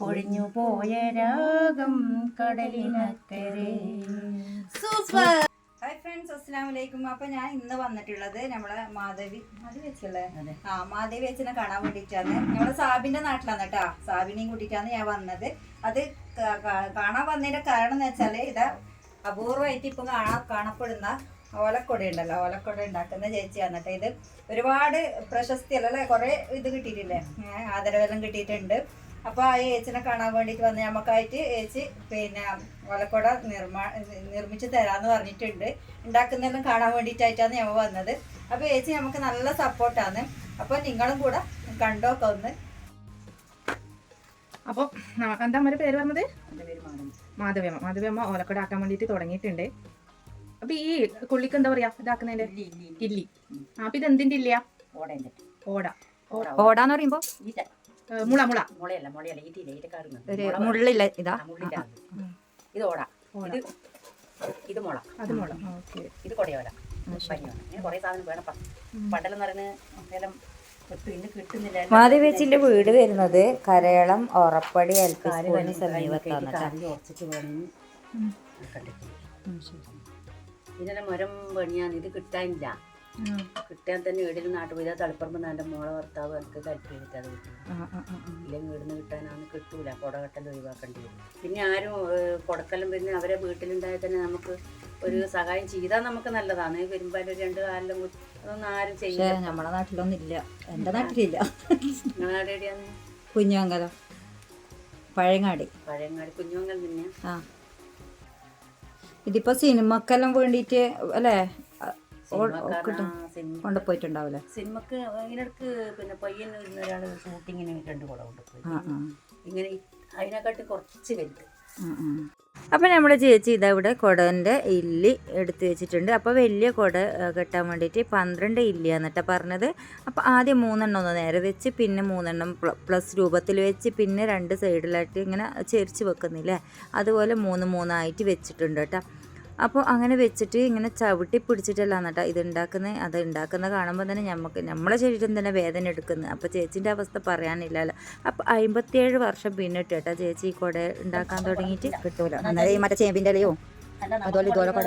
കൊഴിഞ്ഞു പോയ രാഗം കടലിനക്കരെ. സൂപ്പർ. ഹായ് ഫ്രണ്ട്സ് അസ്സാം വലൈക്കും അപ്പൊ ഞാൻ ഇന്ന് വന്നിട്ടുള്ളത് നമ്മളെ മാധവി മാധവി വെച്ചല്ലേ അതെ. ആ മാധവി വെച്ചിനെ കാണാൻ വേണ്ടിയിട്ടാണ്. നമ്മളെ സാബിന്റെ നാട്ടിലാണ് കേട്ടാ. സാബിനെയും കൂട്ടിയിട്ടാണ് ഞാൻ വന്നത്. അത് കാണാൻ വന്നതിന്റെ കാരണം എന്ന് വെച്ചാൽ ഇതാ അപൂർവമായിട്ട് ഇപ്പൊ കാണാ കാണപ്പെടുന്ന ഓലക്കൊട ഉണ്ടല്ലോ. ഓലക്കൊട ഉണ്ടാക്കുന്ന ചേച്ചിയാണ് കേട്ടോ ഇത്. ഒരുപാട് പ്രശസ്തി അല്ലേ കുറെ ഇത് കിട്ടിയിട്ടില്ലേ? ആദരവെല്ലാം കിട്ടിയിട്ടുണ്ട്. അപ്പൊ ആ ഏച്ചിനെ കാണാൻ വേണ്ടിട്ട് വന്ന നമുക്കായിട്ട് ഏച്ചി പിന്നെ ഓലക്കൊട നിർമ്മാ നിർമ്മിച്ച് തരാന്ന് പറഞ്ഞിട്ടുണ്ട്. ഉണ്ടാക്കുന്നതെല്ലാം കാണാൻ വേണ്ടിയിട്ടായിട്ടാണ് ഞമ്മ വന്നത്. അപ്പൊ ഏച്ചി നമുക്ക് നല്ല സപ്പോർട്ടാണ്. അപ്പൊ നിങ്ങളും കൂടെ കണ്ടോക്കെ ഒന്ന്. അപ്പോൾ എന്താ അമ്മയുടെ പേര് പറഞ്ഞത്? മാധവ്യമ്മ. മാധവിയമ്മ ഓലക്കട ആക്കാൻ വേണ്ടിയിട്ട് തുടങ്ങിയിട്ടുണ്ട്. അപ്പൊ ഈ കുള്ളിക്ക് എന്താ പറയാ ഇതാക്കുന്നതിന്റെ ഇല്ലി അപ്പൊ ഇത് എന്തിന്റെ ഇല്ല ഓടാ. ഓട. ഓട ഓടാന്ന് പറയുമ്പോ? മുള മുള. മുളയല്ല മുളയല്ല. ഈറ്റക്കാടുന്നു ഒരു മുള്ളില്ല ഇതാ. മുള്ളില്ല. ഇത് ഓട. ഇത് ഇത് മുള. അത് മുള. ഓക്കെ. ഇത് കൊടയോല. പനിയോല ഇങ്ങനെ കുറേ സാധനം വേണം. പണ്ടെല്ലാം പറയുന്നത് എല്ലാം കിട്ടും കിട്ടുന്നില്ല. മാധവി വീട് വരുന്നത് കരയളം ഒറപ്പടി എൽ പി സ്കൂളിന് സമീപത്താണ് ഇതിനെ മരം പണിയാൻ ഇത് കിട്ടാനില്ല. കിട്ടാൻ തന്നെ വീടിന് നാട്ടു പോയി. തളിപ്പറമ്പ് എന്റെ മോളെ ഭർത്താവ് എനിക്ക് കൽപ്പ് കിട്ടും ഇല്ലെങ്കിൽ വീടിന് കിട്ടാനാണ് കിട്ടൂല. കൊടകട്ടൽ ഒഴിവാക്കേണ്ടി വരും. പിന്നെ ആരും കൊടക്കലും പിന്നെ അവരെ വീട്ടിലുണ്ടായാൽ തന്നെ നമുക്ക് ഒരു സഹായം ചെയ്താൽ നമുക്ക് നല്ലതാണ്. വരുമ്പോൾ രണ്ട് കാലിലും കുത്തി അതൊന്നും ആരും ചെയ്യില്ല. നമ്മുടെ നാട്ടിലൊന്നും ഇല്ല എന്റെ നാട്ടിലില്ല. നിങ്ങളുടെ എവിടെയാണ്? കുഞ്ഞുമംഗലം. പഴയങ്ങാടി. പഴയങ്ങാടി. കുഞ്ഞുമംഗൽ തന്നെ ആ. ഇതിപ്പോ സിനിമക്കെല്ലാം വേണ്ടിയിട്ട് അല്ലേ? കൊണ്ടുപോയിട്ടുണ്ടാവില്ലേ സിനിമക്ക് ഇതിനിടക്ക് പിന്നെ പയ്യന്നൂരിൽ നിന്ന് ഒരാൾ ഷൂട്ടിങ്ങിന് രണ്ട് കുട കൊണ്ടുപോയി ഇങ്ങനെ അതിനെക്കാട്ടി കുറച്ച് വലുത്. അപ്പം നമ്മുടെ ചേച്ചി ഇതാ ഇവിടെ കുടന്റെ ഇല്ലി എടുത്തു വെച്ചിട്ടുണ്ട്. അപ്പോൾ വലിയ കുട കെട്ടാൻ വേണ്ടിയിട്ട് പന്ത്രണ്ട് ഇല്ലിയാണ് കേട്ടോ പറഞ്ഞത്. അപ്പോൾ ആദ്യം മൂന്നെണ്ണം ഒന്ന് നേരെ വെച്ച് പിന്നെ മൂന്നെണ്ണം പ്ലസ് രൂപത്തിൽ വെച്ച് പിന്നെ രണ്ട് സൈഡിലായിട്ട് ഇങ്ങനെ ചെരിച്ച് വെക്കുന്നില്ലേ? അതുപോലെ മൂന്ന് മൂന്നായിട്ട് വെച്ചിട്ടുണ്ട് കേട്ടോ. അപ്പോൾ അങ്ങനെ വെച്ചിട്ട് ഇങ്ങനെ ചവിട്ടി പിടിച്ചിട്ടല്ലാണ് കേട്ടോ ഇത് ഉണ്ടാക്കുന്നത് അത് ഉണ്ടാക്കുന്ന കാണുമ്പോൾ തന്നെ നമുക്ക് നമ്മളെ ശരീരം തന്നെ വേദന എടുക്കുന്നത് അപ്പോൾ ചേച്ചീന്റെ അവസ്ഥ പറയാനില്ലല്ലോ. അപ്പോൾ അമ്പത്തിയേഴ് വർഷം പിന്നിട്ട് കേട്ടോ ചേച്ചി ഈ കുട ഉണ്ടാക്കാൻ തുടങ്ങിയിട്ട്. കിട്ടൂല. അന്നേരം ഈ മറ്റേ ചേമ്പിന്റെ ഇലയോ? അല്ല അതുപോലെ ഇതുപോലെ കുട.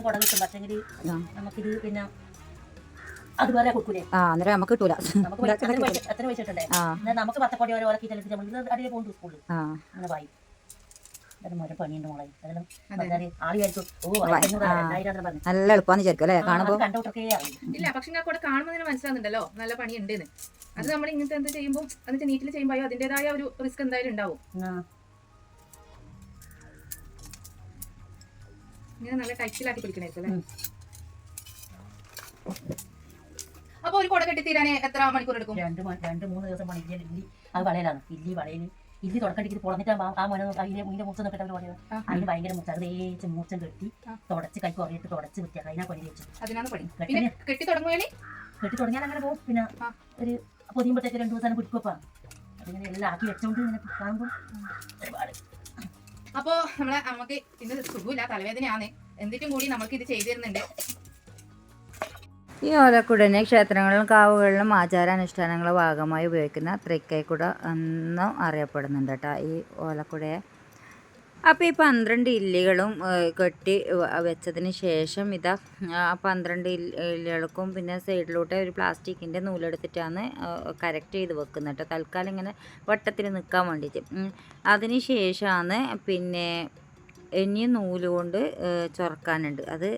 കുട. ആ. നമുക്കിത് പിന്നെ അതുപോലെ കൊടുക്കൂലേ? ആ അന്നേരം നമുക്ക് കിട്ടൂല. നമുക്ക് നമുക്ക് പത്തക്കോടി ഓരോ ഓരോ കിട്ടലിട്ട് നമ്മൾ ഇത് അടിയെ പോകും. സ്കൂളിൽ. അങ്ങനെ വായി നല്ല എളുപ്പാന്ന് വിചാരിക്കും അല്ലേ? കാണുമ്പോൾ ഇല്ല പക്ഷെ ഞാൻ കൂടെ കാണുമ്പോൾ തന്നെ മനസ്സിലാകുന്നുണ്ടല്ലോ. നല്ല പണി ഉണ്ടെന്ന് അത് നമ്മൾ ഇങ്ങനത്തെ എന്ത് ചെയ്യുമ്പോൾ എന്നിട്ട് നീറ്റിൽ ചെയ്യുമ്പോൾ അതിന്റെതായ ഒരു റിസ്ക് എന്തായാലും ഉണ്ടാവും. ഇങ്ങനെ നല്ല ടൈറ്റിലാക്കി പിടിക്കണായിരിക്കും. അപ്പൊ ഒരു കുട കെട്ടി തീരാൻ എത്ര മണിക്കൂർ എടുക്കും? രണ്ട് രണ്ട് മൂന്ന് ദിവസം പണിക്കില്ല ഇല്ലി. അത് വളയിലാണ്. ഇല്ലി വളയിൽ ഇല്ലി തുടക്കടിക്ക് പൊളന്നിട്ട് ആ മോനെ അതിന്റെ ഇതിന്റെ മൂച്ച നോക്കിട്ട് അവർ പറയുന്നത്. അതിന് ഭയങ്കര മൂച്ച അത് തേച്ച് മൂച്ചം കെട്ടി. തുടച്ച് കൈ കുറയിട്ട് തുടച്ച് വൃത്തിയാക്കി അതിനാ പണി വെച്ചു കെട്ടി കെട്ടി തുടങ്ങിയാൽ അങ്ങനെ പോകും. പിന്നെ. ഒരു പൊതിയുമ്പോഴത്തേക്ക് രണ്ടു ദിവസം പിടിക്കുവപ്പാ. അതിങ്ങനെ എല്ലാം ആക്കി വെച്ചോണ്ട് ഇങ്ങനെ കാണുമ്പോൾ ഒരുപാട്. അപ്പോ നമ്മളെ നമുക്ക് ഇന്ന് സുഖമില്ല തലവേദനയാണ് എന്നിട്ടും കൂടി നമുക്ക് ഇത് ചെയ്തു തരുന്നുണ്ട്. ഈ ഓലക്കുടനെ ക്ഷേത്രങ്ങളിലും കാവുകളിലും ആചാരാനുഷ്ഠാനങ്ങളുടെ ഭാഗമായി ഉപയോഗിക്കുന്ന തൃക്കൈക്കുട എന്നും അറിയപ്പെടുന്നുണ്ട് കേട്ടോ ഈ ഓലക്കുടയെ. അപ്പോൾ ഈ പന്ത്രണ്ട് ഇല്ലികളും കെട്ടി വെച്ചതിന് ശേഷം ഇതാ ആ പന്ത്രണ്ട് ഇല്ലികൾക്കും പിന്നെ സൈഡിലോട്ട് ഒരു പ്ലാസ്റ്റിക്കിന്റെ നൂലെടുത്തിട്ടാണ് കറക്റ്റ് ചെയ്ത് വെക്കുന്നത് കേട്ടോ. തൽക്കാലം ഇങ്ങനെ വട്ടത്തിൽ നിൽക്കാൻ വേണ്ടിയിട്ട്. അതിന് ശേഷമാണ് പിന്നെ ഇനി നൂൽ കൊണ്ട് ചൊറക്കാനുണ്ട്. അത്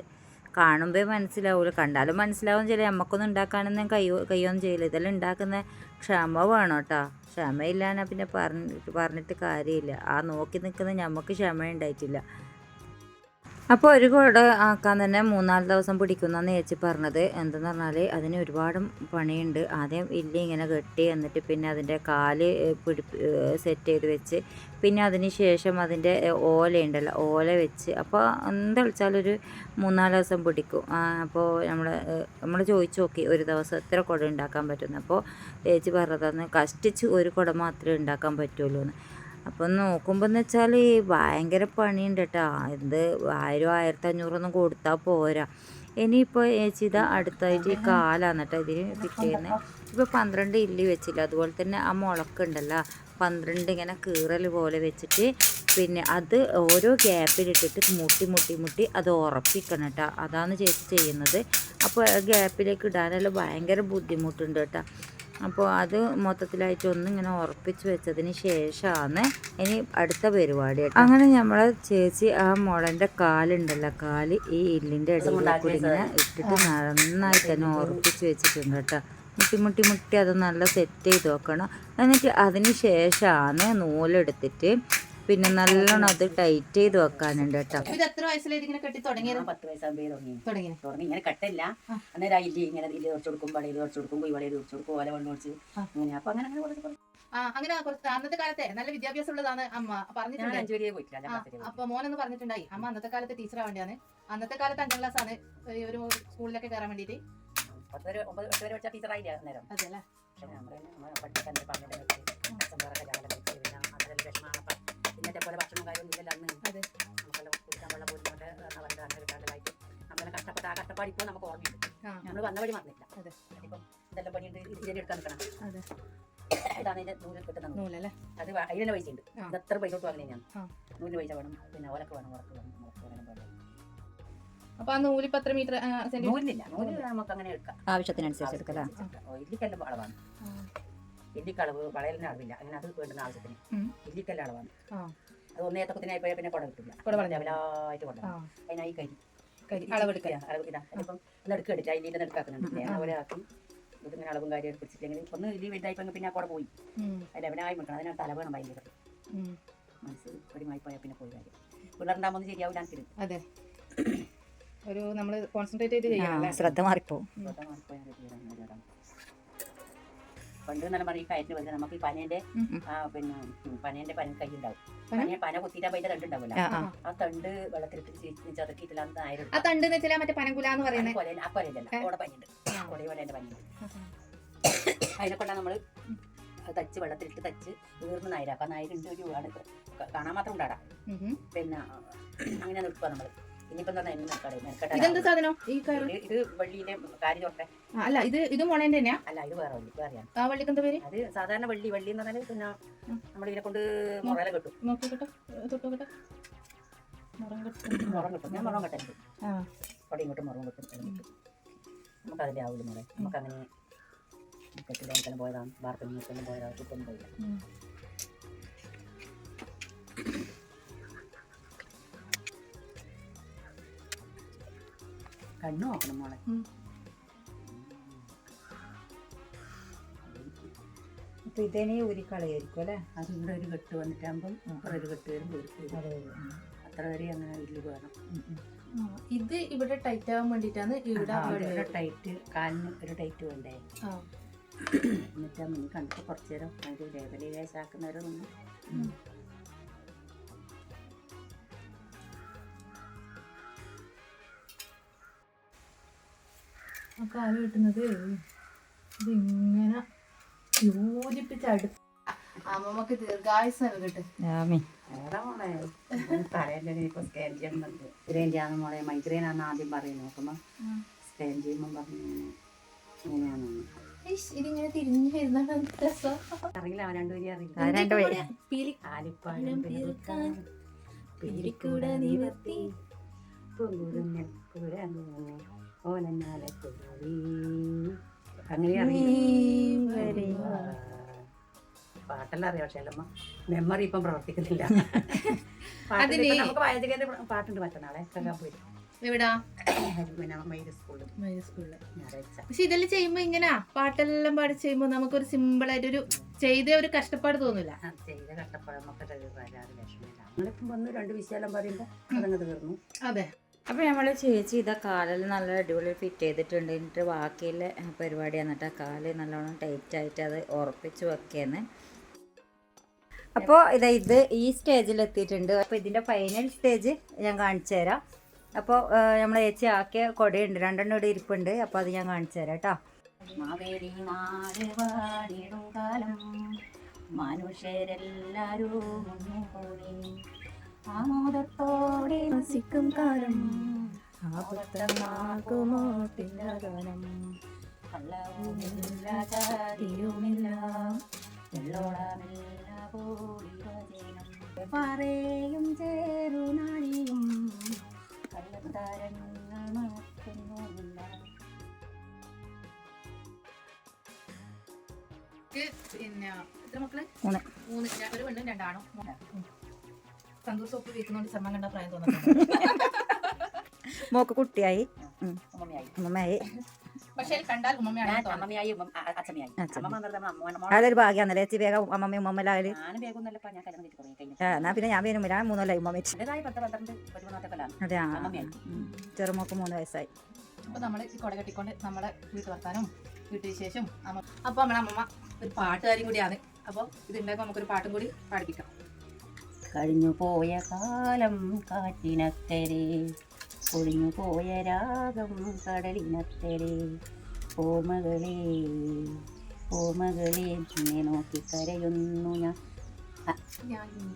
കാണുമ്പോൾ മനസ്സിലാവില്ല കണ്ടാലും മനസ്സിലാവും ചില നമുക്കൊന്നും ഉണ്ടാക്കാനൊന്നും കയ്യോ കയ്യൊന്നും ചെയ്യില്ല ഇതെല്ലാം ഉണ്ടാക്കുന്ന ക്ഷമ വേണം കേട്ടോ. ക്ഷമയില്ലാന്നാ പിന്നെ പറഞ്ഞിട്ട് പറഞ്ഞിട്ട് കാര്യമില്ല. ആ നോക്കി നിൽക്കുന്ന നമുക്ക് ക്ഷമ ഉണ്ടായിട്ടില്ല അപ്പോൾ ഒരു കുട ആക്കാൻ തന്നെ മൂന്നാൽ ദിവസം പിടിക്കുന്നെന്ന് ചേച്ചി പറഞ്ഞത്. എന്തെന്ന് പറഞ്ഞാൽ അതിന് ഒരുപാട് പണിയുണ്ട്. ആദ്യം ഇല്ലി ഇങ്ങനെ കെട്ടി എന്നിട്ട് പിന്നെ അതിന്റെ കാൽ പിടി സെറ്റ് ചെയ്ത് വെച്ച് പിന്നെ അതിന് ശേഷം അതിന്റെ ഓലയുണ്ടല്ലോ ഓല വെച്ച് അപ്പോൾ എന്താ വെച്ചാലൊരു മൂന്നാൽ ദിവസം പിടിക്കും. അപ്പോൾ നമ്മൾ നമ്മൾ ചോദിച്ചു നോക്കി ഒരു ദിവസം എത്ര കുട ഉണ്ടാക്കാൻ പറ്റുന്നു അപ്പോൾ ചേച്ചി പറഞ്ഞതെന്ന് കഷ്ടിച്ച് ഒരു കുട മാത്രമേ ഉണ്ടാക്കാൻ പറ്റുള്ളൂ എന്ന് അപ്പം നോക്കുമ്പോൾ എന്ന് വെച്ചാൽ ഭയങ്കര പണിയുണ്ട് കേട്ടോ ഇത് ആയിരം ആയിരത്തി അഞ്ഞൂറൊന്നും കൊടുത്താൽ പോരാ. ഇനിയിപ്പോൾ ചേച്ചി ഇതാ അടുത്തായിട്ട് ഈ കാലാണ് കേട്ടോ ഇതിന് പിറ്റേന്ന് ഇപ്പോൾ പന്ത്രണ്ട് ഇല്ലി വെച്ചില്ല? അതുപോലെ തന്നെ ആ മുളക്കുണ്ടല്ലോ. പന്ത്രണ്ട് ഇങ്ങനെ കീറൽ പോലെ വെച്ചിട്ട് പിന്നെ അത് ഓരോ ഗ്യാപ്പിലിട്ടിട്ട് മുട്ടി മുട്ടി മുട്ടി അത് ഉറപ്പിക്കണം കേട്ടോ അതാണ് ചേച്ചി ചെയ്യുന്നത്. അപ്പോൾ ഗ്യാപ്പിലേക്ക് ഇടാനെല്ലാം ഭയങ്കര ബുദ്ധിമുട്ടുണ്ട് കേട്ടോ അപ്പോൾ അത് മൊത്തത്തിലായിട്ട് ഒന്ന് ഇങ്ങനെ ഉറപ്പിച്ച് വെച്ചതിന് ശേഷമാണ് ഇനി അടുത്ത പരിപാടി. അങ്ങനെ നമ്മളെ ചേച്ചി ആ മുളന്റെ കാലുണ്ടല്ലോ കാൽ ഈ ഇല്ലിന്റെ ഇടയിൽ കൂടി ഇങ്ങനെ ഇട്ടിട്ട് നന്നായി തന്നെ ഉറപ്പിച്ച് വെച്ചിട്ടുണ്ട് കേട്ടോ. മുട്ടി മുട്ടി മുട്ടി അത് നല്ല സെറ്റ് ചെയ്ത് വെക്കണം എന്നിട്ട് അതിന് ശേഷമാണ് നൂലെടുത്തിട്ട് പിന്നെ നല്ലോണം അത് ടൈറ്റ് ചെയ്ത് വെക്കാനുണ്ട് കേട്ടോ. ഇത് എത്ര വയസ്സിലായിട്ട് ഇങ്ങനെ കെട്ടി തുടങ്ങിയത്? പത്ത് വയസ്സാകുമ്പോൾ തുടങ്ങി. തുടങ്ങി തുടങ്ങി. ഇങ്ങനെ കെട്ടില്ല. അന്നേരം അതിൽ ഇങ്ങനെ ഇല്ലി കുറച്ച് കൊടുക്കും വളയിൽ കുറച്ച് കൊടുക്കും കുയി കുറച്ച് കൊടുക്കും ഓല വെള്ളം കുറച്ച് ഇങ്ങനെ. അപ്പൊ അങ്ങനെ അങ്ങനെ കുറച്ച് ആ അങ്ങനെ കുറച്ച്. അന്നത്തെ കാലത്തെ നല്ല വിദ്യാഭ്യാസം ഉള്ളതാണ് അമ്മ പറഞ്ഞിട്ടുണ്ട്. അപ്പൊ മോനൊന്ന് പറഞ്ഞിട്ടുണ്ടായി. അമ്മ അന്നത്തെ കാലത്ത് ടീച്ചർ ആവേണ്ടിയാണ് അന്നത്തെ കാലത്ത് അഞ്ചാം ക്ലാസ് ആണ്. ഈ ഒരു സ്കൂളിലൊക്കെ കയറാൻ വേണ്ടിയിട്ട്. ഒമ്പത് വരെ വെച്ചാൽ ടീച്ചറായില്ല അന്നേരം. അതെ അല്ലേ ഇന്നത്തെ പോലെ ഭക്ഷണം കാര്യമൊന്നുമില്ല അന്ന് നമുക്കെല്ലാം കുടിക്കാൻ വെള്ളം കൊണ്ട് അവരുടെ അങ്ങനെ കിട്ടാണ്ടായിട്ട് നമ്മളെ കഷ്ടപ്പെട്ട ആ കഷ്ടപ്പാട് ഇപ്പോൾ നമുക്ക് ഓർമ്മയുണ്ട്. നമ്മൾ വന്ന വഴി മറന്നില്ല അതെ. ഇപ്പം ഇതെല്ലാം പണിയുണ്ട് ഇതിനെ എടുക്കാൻ നിൽക്കണം. അതെ. ഇതാണ് അതിന്റെ നൂലിൽ കിട്ടുന്നത് നൂലല്ലേ? അത് അതിന് പൈസ ഉണ്ട്. ഇത് എത്ര പൈസ കൊടുത്തു വാങ്ങുന്നത് ഞാൻ ആ. നൂൽ പൈസ വേണം പിന്നെ ഓലക്ക് വേണം ഉറക്ക് വേണം ഉറക്ക് വേണം വേണം. അപ്പൊ ആ നൂലിപ്പോ എത്ര മീറ്റർ സെന്റി നൂലില്ല നൂൽ നമുക്ക് അങ്ങനെ എടുക്കാം. ആവശ്യത്തിനനുസരിച്ച് എടുക്കലാ ഓ, ഇല്ലിക്കെല്ലാം അളവാണ് ഇല്ലിക്ക് അളവ് വളയലിന് അളവില്ല. അങ്ങനെ അത് വേണ്ടുന്ന ആവശ്യത്തിന്. ഇല്ലിക്കല്ല അളവാണ്. അത് ഒന്നേ ഏത്തപ്പത്തിനായി പോയാൽ പിന്നെ കുട കിട്ടില്ല കുട പറഞ്ഞാൽ വിലായിട്ട് കൊണ്ട അതിനായി കരി. കരി. അളവെടുക്കില്ല അളവ് ഇതാ ഇപ്പം നടുക്ക് എടുത്ത് അതിന്റെ നടുക്കാക്കുന്നുണ്ട് അതുപോലെ ആക്കി ഇതിങ്ങനെ അളവും കാര്യം പിടിച്ചില്ലെങ്കിൽ ഒന്ന് ഇല്ലി വലുതായി പിന്നെ കുട പോയി. അതിന്റെ അവനായി മുട്ടണം നിൽക്കണം അതിനകത്ത് തല വേണം ഭയങ്കര. മനസ്സ് ഒരുമായി പോയാൽ പിന്നെ പോയി കാര്യം. പിള്ളേരുണ്ടാകുമ്പോൾ ശരിയാവില്ല തിരും അതെ. ഒരു നമ്മൾ കോൺസെൻട്രേറ്റ് ചെയ്ത് ചെയ്യണം മാറിപ്പോ ശ്രദ്ധ മാറിപ്പോവും. പണ്ട് നല്ല പറയും കയറ്റിന് വെച്ചാൽ നമുക്ക് ഈ പനേന്റെ ആ പിന്നെ പനേന്റെ പന കൈ ഉണ്ടാവും പന? പന കുത്തിയിട്ട് അതിന്റെ തണ്ട് ഉണ്ടാവില്ല ആ, തണ്ട് വെള്ളത്തിലിട്ട് ചതക്കിയിട്ടില്ല അന്ന് ആയിരം ആ തണ്ട് എന്ന് വെച്ചാൽ മറ്റേ പനങ്കുല എന്ന് പറയുന്നത് കൊല ആ കൊലയിലല്ല. ഓടെ പനിയുണ്ട്. കൊടയ കൊലേന്റെ പനിയുണ്ട്. അതിനെ കൊണ്ടാണ് നമ്മൾ തച്ച് വെള്ളത്തിലിട്ട് തച്ച് വീർന്ന് നായര അപ്പൊ നായരുണ്ട് ഒരു കാണാൻ മാത്രം ഉണ്ടാടാ. പിന്നെ അങ്ങനെ നിൽക്കുക നമ്മൾ. ഇനിയിപ്പോ തന്നെ ഇതെന്ത് സാധനം? ഈ കയറ് ഇത് വള്ളിയിലെ ചോട്ടെ അല്ല ഇത് ഇത് മുളേന്റെ തന്നെയാ? അല്ല ഇത് വേറെ വള്ളി വേറെയാണ്. ആ വള്ളിക്ക് എന്താ പേര്? അത് സാധാരണ വള്ളി വള്ളി എന്ന് പറഞ്ഞാൽ പിന്നെ. നമ്മൾ ഇതിനെ കൊണ്ട് മുറല കിട്ടും. നോക്കിക്കോട്ടെ തൊട്ടോക്കട്ടെ മുറം കെട്ടും. മുറം കിട്ടും. ഞാൻ മുറം കെട്ടുണ്ട് ആ. അവിടെ ഇങ്ങോട്ട് മുറം കിട്ടും നമുക്ക് അതിന്റെ ആവില്ല മുറ. നമുക്ക് അങ്ങനെ പോയതാണ് വാർത്തലും പോയതാണ് കിട്ടും പോയില്ല. കണ്ണു നോക്കണം മോളെ. അപ്പൊ ഇതേനെ ഉരിക്കളയായിരിക്കും അല്ലേ? അത് ഇവിടെ ഒരു കെട്ട് വന്നിട്ടാകുമ്പം ഇവിടെ ഒരു കെട്ട് വരുമ്പോൾ ഒരു അത്ര വരെ അങ്ങനെ ഇതിൽ വേണം. ഇത് ഇവിടെ ടൈറ്റ് ആവാൻ വേണ്ടിട്ടാണ് ഇവിടെ ടൈറ്റ് കാലിന് ഒരു ടൈറ്റ് വേണ്ടേ? എന്നിട്ടാ മുന്നിൽ കണ്ടിട്ട് കുറച്ചു നേരം ഒരു ലേബലി ലേശാക്കുന്നവരെ നിന്ന് ആ കാൽ കിട്ടുന്നത് ഇതിങ്ങനെ യോജിപ്പിച്ച് അടുത്ത് അമ്മമ്മക്ക് ദീർഘായുസാണ് കേട്ട്. ആമി വേറെ മോളെ തലേന്റെ ഇപ്പൊ സ്കാൻ ചെയ്യാന്ന് മോളെ മൈഗ്രെയിൻ ആണെന്ന് ആദ്യം സ്കാൻ ചെയ്യുമ്പോൾ പറഞ്ഞു ഇതിങ്ങനെ തിരിഞ്ഞു അറിയില്ല അവൻ രണ്ടുപേരും അറിയില്ല. നിവർത്തി കുഴി അങ്ങനെ പാട്ടെല്ലാം അറിയാം പക്ഷേ അല്ലമ്മ മെമ്മറി ഇപ്പം പ്രവർത്തിക്കുന്നില്ല. നമുക്ക് പാട്ടുണ്ട് മറ്റന്നാളെ ഞായറാഴ്ച. പക്ഷെ ഇതെല്ലാം ചെയ്യുമ്പോ ഇങ്ങനെ? പാട്ടെല്ലാം പാടി ചെയ്യുമ്പോ നമുക്കൊരു സിമ്പിൾ ആയിട്ട് ഒരു ചെയ്ത ഒരു കഷ്ടപ്പാട് തോന്നില്ല ചെയ്ത കഷ്ടപ്പാട് നമുക്ക് വരാതെ വിഷമില്ല നമ്മളിപ്പം വന്ന് രണ്ട് വിശാലം പറയുമ്പോ അതങ്ങ് തീർന്നു. അതെ. അപ്പോൾ നമ്മൾ ചേച്ചി ഇതാ കാലിൽ നല്ല അടിപൊളി ഫിറ്റ് ചെയ്തിട്ടുണ്ട്. എന്നിട്ട് ബാക്കിയുള്ള പരിപാടി കേട്ടോ. കാൽ നല്ലോണം ടൈറ്റ് ആയിട്ട് അത് ഉറപ്പിച്ച് വെക്കുകയെന്ന് അപ്പോൾ ഇതാ ഇത് ഈ സ്റ്റേജിൽ എത്തിയിട്ടുണ്ട്. അപ്പോൾ ഇതിന്റെ ഫൈനൽ സ്റ്റേജ് ഞാൻ കാണിച്ചു തരാം. അപ്പോൾ നമ്മൾ ചേച്ചി ആക്കിയ കൊടയുണ്ട്. രണ്ടെണ്ണം ഇവിടെ ഇരിപ്പുണ്ട്. അപ്പോൾ അത് ഞാൻ കാണിച്ചു തരാം കേട്ടോ. മാവേലി ആമോദത്തോടെ വസിക്കും കാലം. ആപത്തമാകുമോ പിന്നകാലം കള്ളവുമില്ല ചാരിയുമില്ല. വെള്ളോളമില്ല പോളിവചനം പറയും ചേറുനാഴിയും കള്ളത്തരങ്ങൾ മറക്കുന്നുമില്ല പിന്നെ എത്ര മക്കൾ? മൂന്ന്. മൂന്ന്. ഒരു പെണ്ണും രണ്ടാണോ. സോപ്പ് കണ്ട പ്രായം മോക്ക് കുട്ടിയായി. അമ്മമ്മയായി പക്ഷെ കണ്ടാൽ ഉമ്മമ്മയാണ് അച്ഛമ്മയായി. അതൊരു ഭാഗ്യാന്നല്ലേ ചേച്ചി വേഗം അമ്മമ്മ ഉമ്മമ്മലായാൽ എന്നാ പിന്നെ ഞാൻ വരും ഞാൻ മൂന്നല്ല ഉമ്മ വെച്ച്. അതെ ആ. ചെറുമോക്ക് മൂന്ന് വയസ്സായി. അപ്പൊ നമ്മൾ ഈ കൊട കെട്ടിക്കൊണ്ട് നമ്മളെ വീട്ടു വർത്താനും വീട്ടുവിശേഷം അമ്മ അപ്പൊ നമ്മളെ അമ്മമ്മ ഒരു പാട്ടുകാരും കൂടിയാണ്. അപ്പൊ ഇത് ഉണ്ടാക്കുമ്പോൾ നമുക്കൊരു പാട്ടും കൂടി പാടിപ്പിക്കാം. കഴിഞ്ഞു പോയ കാലം കാറ്റിനക്കരെ. ഒഴിഞ്ഞു പോയ രാഗം കടലിനക്കരെ. ഓമകളെ ഓർമ്മകളെ നിന്നെ നോക്കി കരയുന്നു ഞാൻ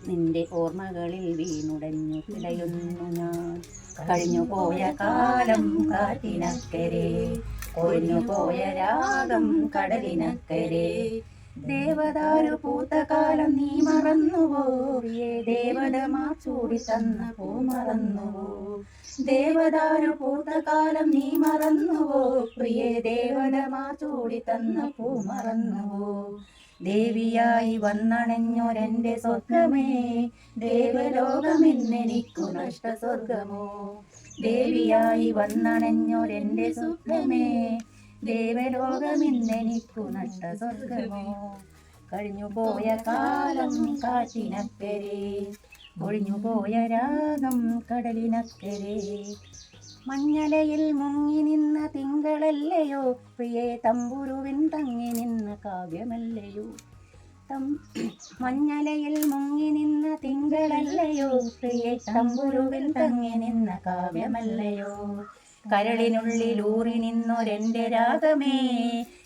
നിന്റെ ഓർമ്മകളിൽ വീണുടഞ്ഞു കിടയുന്നു ഞാൻ. കഴിഞ്ഞു പോയ കാലം കാറ്റിനക്കരെ. ഒഴിഞ്ഞു പോയ രാഗം കടലിനക്കരെ. ദേവദാരു പൂത്ത നീ മറന്നുപോയേ ദേവതമാർ ദേവതമാ ചൂടി തന്ന പൂ മറന്നുവോ? ദേവതാരു ഭൂതകാലം കാലം നീ മറന്നുവോ? പ്രിയ ദേവതമാർ ചൂടി തന്ന പൂ മറന്നുവോ? ദേവിയായി വന്നണഞ്ഞൊരെന്റെ സ്വർഗമേ ദേവലോകമെന്നെനിക്കു നഷ്ട സ്വർഗമോ ദേവിയായി വന്നണഞ്ഞൊരെന്റെ സ്വപ്നമേ ദേവലോകമെന്നെനിക്കു നട്ട സ്വർഗമോ കഴിഞ്ഞു പോയ കാലം കാറ്റിനക്കരെ ഒഴിഞ്ഞു പോയ രാഗം കടലിനക്കരെ. മഞ്ഞലയിൽ മുങ്ങി നിന്ന തിങ്കളല്ലയോ? പ്രിയേ തമ്പുരുവിൻ തങ്ങി നിന്ന കാവ്യമല്ലയോ? തം മഞ്ഞലയിൽ മുങ്ങി നിന്ന തിങ്കളല്ലയോ? പ്രിയേ തമ്പുരുവിൻ തങ്ങി നിന്ന കാവ്യമല്ലയോ? കരളിനുള്ളിൽ ഊറി നിന്നൊരെന്റെ രാഗമേ.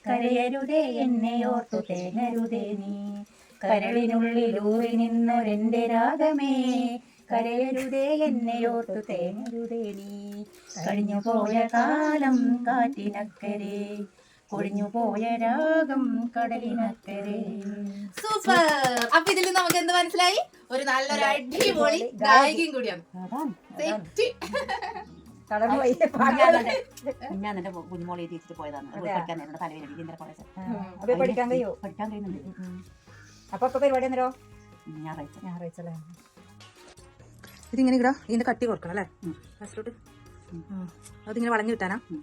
കരയരുതേ എന്നെ ഓർത്തു തേനരുതേ നീ. കരളിനുള്ളിൽ ഊറി നിന്നൊരെന്റെ രാഗമേ. കരയരുതേ എന്നെ ഓർത്തു തേനരുതേ നീ. കഴിഞ്ഞു പോയ കാലം കാറ്റിനക്കരെ. കൊഴിഞ്ഞു പോയ രാഗം കടലിനക്കരെ. സൂപ്പർ. അപ്പൊ ഇതിൽ നമുക്ക് എന്ത് മനസ്സിലായി? ഒരു നല്ലൊരു അടിപൊളി ഗായികയും കൂടിയാണ്. തെറ്റി തളർന്നുപോയി ഞാൻ എന്റെ കുഞ്ഞുമോളെ എഴുതിച്ചിട്ട് പോയതാണ്? പഠിക്കാൻ എന്നോട് തലവേദന ഇന്നലെ കോളേജ് അപ്പൊ പഠിക്കാൻ കഴിയോ പഠിക്കാൻ കഴിയുന്നുണ്ട്. അപ്പൊ അപ്പൊ പരിപാടി എന്നോ ഞായറാഴ്ച. ഞായറാഴ്ച അല്ലേ? ഇതിങ്ങനെ ഇടാ. ഇതിന്റെ കട്ടി കൊടുക്കണം അല്ലേ. അതിങ്ങനെ വളഞ്ഞു കിട്ടാനാ? ഉം.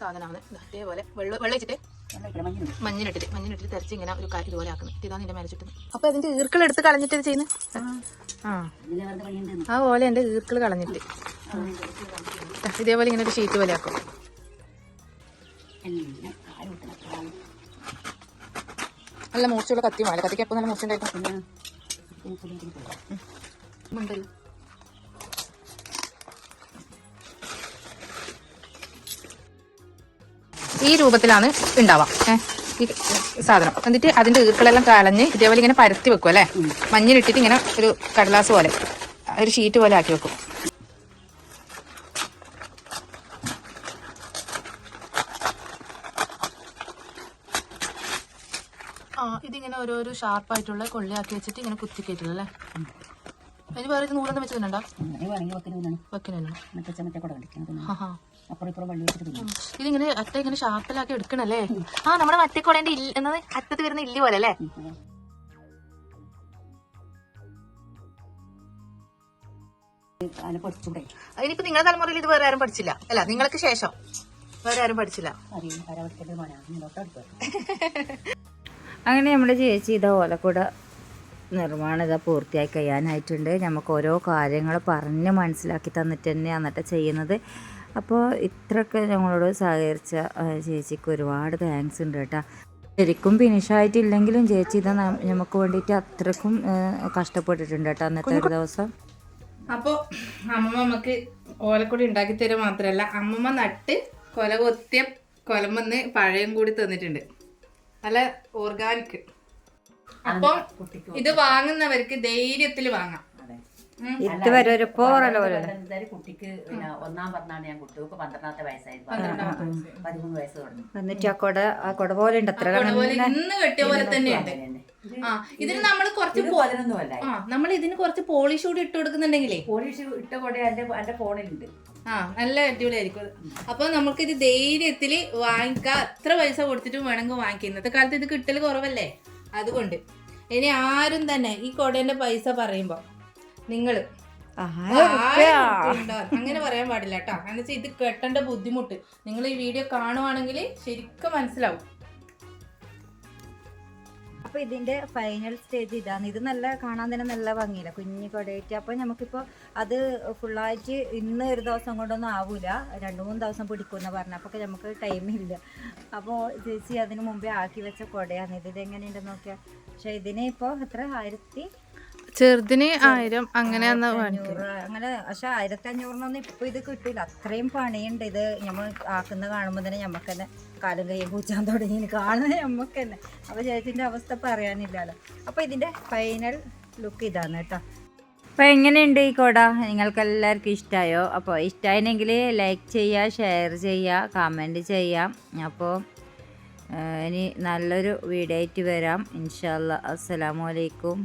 സാധനമാണ്. ദാ ഇതേപോലെ വെള്ളം വെള്ളം വെച്ചിട്ട് മഞ്ഞിനിട്ടിട്ട് മഞ്ഞിലിട്ടിട്ട് തെരച്ച് ഇങ്ങനെ ഒരു കാര്യം ഇതുപോലെ ആക്കുന്നത് ഇതാണ് നിന്റെ മേലെ അപ്പൊ അതിന്റെ ഈർക്കൾ എടുത്ത് കളഞ്ഞിട്ട് ചെയ്യുന്നത് ആ. ആ പോലെ എന്റെ ഈർക്കൾ കളഞ്ഞിട്ട്. ഇതേപോലെ ഇങ്ങനെ ഒരു ഷീറ്റ് പോലെ ആക്കും. നല്ല മൂർച്ചയുള്ള കത്തി വേണം. കത്തിക്ക് എപ്പോൾ നല്ല മൂർച്ച ഉണ്ടായിരുന്നു? ഈ രൂപത്തിലാണ് ഉണ്ടാവാം ഈ സാധനം. എന്നിട്ട് അതിന്റെ ഈർക്കളെല്ലാം കളഞ്ഞ് ഇതേപോലെ ഇങ്ങനെ പരത്തി വെക്കും അല്ലേ? മഞ്ഞിലിട്ടിട്ട് ഇങ്ങനെ ഒരു കടലാസ് പോലെ ഒരു ഷീറ്റ് പോലെ ആക്കി വെക്കും. ആ ഇതിങ്ങനെ ഓരോരോ ഷാർപ്പായിട്ടുള്ള കൊള്ളിയാക്കി വെച്ചിട്ട് ഇങ്ങനെ കുത്തിക്കേറ്റുള്ളൂ അല്ലേ? അതിന് വേറെ നൂലൊന്നും വെച്ചിട്ടുണ്ടോ അങ്ങനെ വേണമെങ്കിൽ വെക്കൽ തിന്നണം വെക്കണല്ലോ മറ്റേ മറ്റേ കൂടെ കളിക്കണം തിന്നണം ആഹാ അപ്പുറം ഇപ്പുറം വള്ളി വെച്ചിട്ട് ഇതിങ്ങനെ അറ്റ ഇങ്ങനെ ഷാർപ്പിലാക്കി എടുക്കണല്ലേ? ആ നമ്മുടെ മറ്റേ കൊടേന്റെ ഇല്ല എന്നത് അറ്റത്ത് വരുന്ന ഇല്ലി പോലെ അല്ലേ അതിനിപ്പോ നിങ്ങളുടെ തലമുറയിൽ ഇത് വേറെ ആരും പഠിച്ചില്ല. അല്ല നിങ്ങൾക്ക് ശേഷം. വേറെ ആരും പഠിച്ചില്ല. അങ്ങനെ നമ്മുടെ ചേച്ചി ഇതാ ഓലക്കുട നിർമ്മാണം ഇതാ പൂർത്തിയായി കഴിയാനായിട്ടുണ്ട്. നമുക്ക് ഓരോ കാര്യങ്ങൾ പറഞ്ഞ് മനസ്സിലാക്കി തന്നിട്ട് തന്നെ എന്നിട്ട് ചെയ്യുന്നത്. അപ്പോൾ ഇത്രയൊക്കെ ഞങ്ങളോട് സഹകരിച്ച ചേച്ചിക്ക് ഒരുപാട് താങ്ക്സ് ഉണ്ട് കേട്ടോ. ശരിക്കും ഫിനിഷായിട്ടില്ലെങ്കിലും ചേച്ചി ഇത് നമുക്ക് വേണ്ടിയിട്ട് അത്രക്കും കഷ്ടപ്പെട്ടിട്ടുണ്ട് കേട്ടോ അന്നത്തെ ഒരു ദിവസം. അപ്പോൾ അമ്മമ്മ നമുക്ക് ഓലക്കൊടി ഉണ്ടാക്കി തരുക മാത്രമല്ല അമ്മമ്മ നട്ട് കൊല കൊത്തിയ കൊലമെന്ന് പഴയും കൂടി തന്നിട്ടുണ്ട്. നല്ല ഓർഗാനിക് അപ്പം ഇത് വാങ്ങുന്നവർക്ക് ധൈര്യത്തിൽ വാങ്ങാം. ഇതുവരെ ഇത് വരെ ഒരു പോറല്ലോ കുട്ടിക്ക് പിന്നെ ഒന്നാം പറഞ്ഞാണ് ഞാൻ കുട്ടികൾക്ക് പന്ത്രണ്ടാമത്തെ വയസ്സായി. പതിമൂന്ന് വയസ്സ് തുടങ്ങി. എന്നിട്ട് ആ കൊട ആ കൊട പോലെ ഉണ്ട് അത്ര ഇന്ന് കെട്ടിയ പോലെ തന്നെയുണ്ട് ആ ഇതിന് നമ്മൾ കുറച്ച് പോലൊന്നുമല്ല. നമ്മൾ ഇതിന് കുറച്ച് പോളിഷ് കൂടി ഇട്ട് കൊടുക്കുന്നുണ്ടെങ്കിലേ. പോളിഷ് ഇട്ട കൂടെ എന്റെ എന്റെ ഫോണിലുണ്ട്. ആ നല്ല അടിപൊളിയായിരിക്കും. അപ്പൊ നമുക്ക് ഇത് ധൈര്യത്തിൽ വാങ്ങിക്കാം. എത്ര പൈസ കൊടുത്തിട്ടും വേണമെങ്കിൽ വാങ്ങിക്കാം ഇന്നത്തെ കാലത്ത് ഇത് കിട്ടൽ കുറവല്ലേ? അതുകൊണ്ട് ഇനി ആരും തന്നെ ഈ കൊടേന്റെ പൈസ പറയുമ്പോ നിങ്ങൾ അങ്ങനെ പറയാൻ പാടില്ല കേട്ടോ. കാരണം ഇത് കെട്ടേണ്ട ബുദ്ധിമുട്ട്. നിങ്ങൾ ഈ വീഡിയോ കാണുവാണെങ്കിൽ ശരിക്കും മനസ്സിലാവും. അപ്പൊ ഇതിന്റെ ഫൈനൽ സ്റ്റേജ് ഇതാണ്. ഇത് നല്ല കാണാൻ തന്നെ നല്ല ഭംഗിയില്ല. കുഞ്ഞു കൊടയിട്ട് അപ്പൊ നമുക്കിപ്പോ അത് ഫുള്ളായിട്ട് ഇന്ന് ഒരു ദിവസം കൊണ്ടൊന്നും ആവൂല. രണ്ട് മൂന്ന് ദിവസം പിടിക്കുമെന്ന് പറഞ്ഞു. അപ്പൊ നമുക്ക് ടൈമില്ല അപ്പോൾ ചേച്ചി അതിന് മുമ്പേ ആക്കി വെച്ച കൊടയാണ്. ഇത് ഇതെങ്ങനെയുണ്ടെന്ന് നോക്കിയാൽ പക്ഷെ ഇതിന് ഇപ്പോൾ എത്ര? ആയിരത്തി ചെറുതിന് ആയിരം അങ്ങനെ അഞ്ഞൂറ് അങ്ങനെ പക്ഷെ ആയിരത്തി അഞ്ഞൂറിനൊന്നും ഇപ്പൊ ഇത് കിട്ടില്ല അത്രയും പണിയുണ്ട് ഇത് നമ്മൾ ആക്കുന്ന കാണുമ്പോൾ തന്നെ നമുക്ക് തന്നെ കാലും കൈയും പൂച്ചാൻ തുടങ്ങി കാണുന്നത് നമുക്ക് തന്നെ. അപ്പൊ ചേച്ചിന്റെ അവസ്ഥ പറയാനില്ലല്ലോ. അപ്പൊ ഇതിന്റെ ഫൈനൽ ലുക്ക് ഇതാണ് കേട്ടോ. അപ്പോൾ എങ്ങനെയുണ്ട് ഈ കൊട? നിങ്ങൾക്ക് എല്ലാവർക്കും ഇഷ്ടമായോ അപ്പോൾ ഇഷ്ടമായിരുന്നെങ്കിൽ ലൈക്ക് ചെയ്യുക ഷെയർ ചെയ്യുക കമന്റ് ചെയ്യാം. അപ്പോൾ ഇനി നല്ലൊരു വീഡിയോ ആയിട്ട് വരാം. ഇൻഷാല്ല അസ്സലാമു അലൈക്കും.